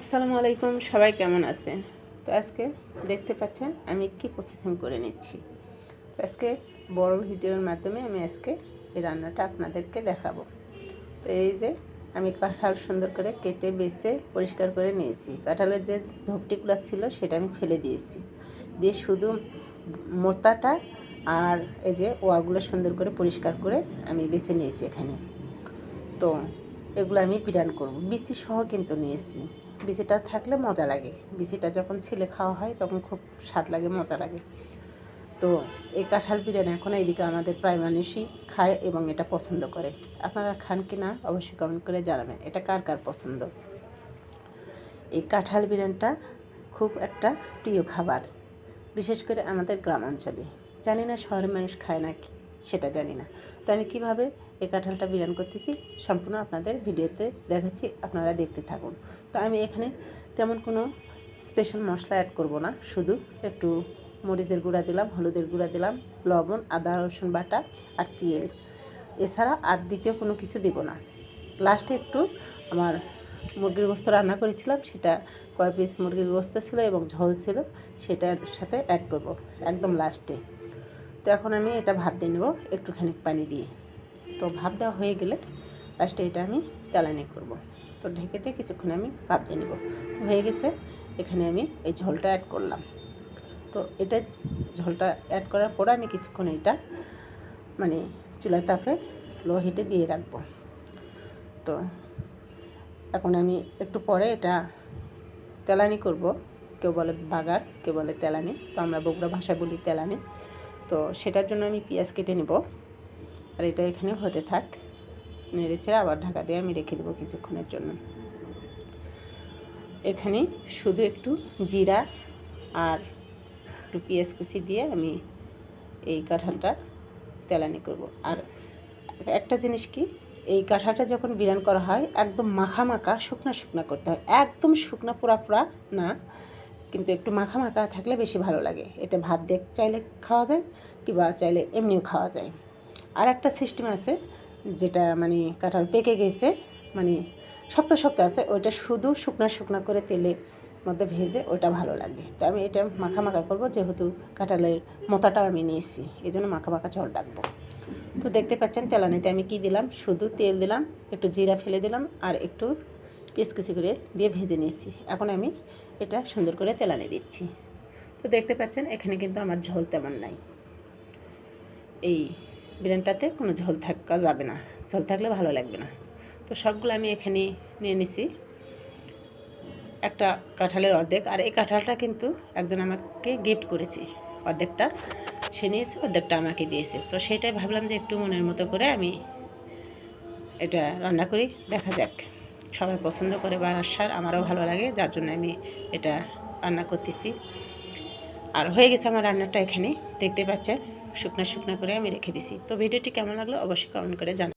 আসসালামু আলাইকুম, সবাই কেমন আছেন? তো আজকে দেখতে পাচ্ছেন, আমি কি প্রসেসিং করে নিচ্ছি। তো আজকে বড় ভিডিওর মাধ্যমে আমি আজকে এই রান্নাটা আপনাদেরকে দেখাবো। তো এই যে, আমি কাঁঠাল সুন্দর করে কেটে, বেছে, পরিষ্কার করে নিয়েছি। কাঁঠালের যে ঝোপটিগুলো ছিল, সেটা আমি ফেলে দিয়েছি। দিয়ে শুধু মোতাটা আর এই যে ওয়াগুলো সুন্দর করে পরিষ্কার করে আমি বেছে নিয়েছি এখানে। তো এগুলো আমি বিরান করব। বিসি সহ কিন্তু নিয়েছি। বিচিটা থাকলে মজা লাগে। বিচিটা যখন ছেলে খাওয়া হয় তখন খুব স্বাদ লাগে, মজা লাগে। তো এই কাঁঠাল বিরিয়ানি এখন এইদিকে আমাদের প্রায় মানুষই খায় এবং এটা পছন্দ করে। আপনারা খান কি না অবশ্যই কমেন্ট করে জানাবেন, এটা কার কার পছন্দ? এই কাঁঠাল বিরিয়ানিটা খুব একটা প্রিয় খাবার, বিশেষ করে আমাদের গ্রাম অঞ্চলে। জানি না শহরের মানুষ খায় না কি সেটা জানি না। তো আমি কীভাবে এই কাঁঠালটা বিরান করতেছি সম্পূর্ণ আপনাদের ভিডিওতে দেখাচ্ছি, আপনারা দেখতে থাকুন। তো আমি এখানে তেমন কোনো স্পেশাল মশলা অ্যাড করব না, শুধু একটু মরিচের গুঁড়া দিলাম, হলুদের গুঁড়া দিলাম, লবণ, আদা, রসুন বাটা আর তেল। এছাড়া আর দ্বিতীয় কোনো কিছু দেব না। লাস্টে একটু আমার মুরগির গোস্ত রান্না করেছিলাম, সেটা কয় পিস মুরগির গোস্ত ছিল এবং ঝোল ছিল, সেটার সাথে অ্যাড করব, একদম লাস্টে তো এখন আমি এটা ভাপ দিয়ে নেব, একটুখানি পানি দিয়ে। তো ভাপ দেওয়া হয়ে গেলে লাস্টে এটা আমি তেলানি করব। তো ঢেকে দিয়ে কিছুক্ষণ আমি ভাপ দিয়ে নেব। তো হয়ে গেছে, এখানে আমি এই ঝোলটা অ্যাড করলাম। তো এটা ঝোলটা অ্যাড করার পরে আমি কিছুক্ষণ এটা মানে চুলার তাপে লো হিটে দিয়ে রাখব। তো এখন আমি একটু পরে এটা তেলানি করব। কেউ বলে বাগার, কেউ বলে তেলানি। তো আমরা বগুড়া ভাষায় বলি তেলানি। তো সেটার জন্য আমি পেঁয়াজ কেটে নেব। আর এটা এখানে হতে থাক। নেড়ে ছেড়ে আবার ঢাকা দিয়ে আমি রেখে দেবো কিছুক্ষণের জন্য। এখানে শুধু একটু জিরা আর একটু পেঁয়াজ কুচি দিয়ে আমি এই কাঁঠালটা তেলানি করব। আর একটা জিনিস কি, এই কাঁঠালটা যখন বিরান করা হয়, একদম মাখা মাখা, শুকনা শুকনা করতে হয়। একদম শুকনা পোড়া পোড়া না। কিন্তু একটু মাখা মাখা থাকলে বেশি ভালো লাগে। এটা ভাত দেখ চাইলে খাওয়া যায় কিংবা চাইলে এমনিও খাওয়া যায়। আর একটা সিস্টেম আছে যেটা মানে কাঁঠাল পেকে গেছে মানে শক্ত শক্ত আছে, ওইটা শুধু শুকনা শুকনা করে তেলে মধ্যে ভেজে ওইটা ভালো লাগে। তো আমি এটা মাখা মাখা করব, যেহেতু কাঁঠালের মোতাটাও আমি নিয়েছি এই জন্য মাখা মাখা ঝোল ডাকবো তো দেখতে পাচ্ছেন, তেলানিতে আমি কি দিলাম? শুধু তেল দিলাম, একটু জিরা ফেলে দিলাম, আর একটু পিস কুচি করে দিয়ে ভেজে নিয়েছি। এখন আমি এটা সুন্দর করে তেলানি দিচ্ছি। তো দেখতে পাচ্ছেন, এখানে কিন্তু আমার ঝোল তেমন নাই। এই বিরিয়ানিটাতে কোনো ঝোল থাকা যাবে না। ঝোল থাকলে ভালো লাগবে না। তো সবগুলো আমি এখানে নিয়ে নিছি। একটা কাঁঠালের অর্ধেক। আর এই কাঁঠালটা কিন্তু একজন আমাকে গিফট করেছে। অর্ধেকটা সে নিয়েছে, অর্ধেকটা আমাকে দিয়েছে। তো সেটাই ভাবলাম যে একটু মনের মতো করে আমি এটা রান্না করি। দেখা যাক। সবাই পছন্দ করে বানার সার আমারও ভালো লাগে, যার জন্য আমি এটা রান্না করতেছি। আর হয়ে গেছে আমার রান্নাটা এখানে, দেখতে পাচ্ছেন, শুকনা শুকনা করে আমি রেখে দিছি। তো ভিডিওটি কেমন লাগল অবশ্যই কমেন্ট করে জানান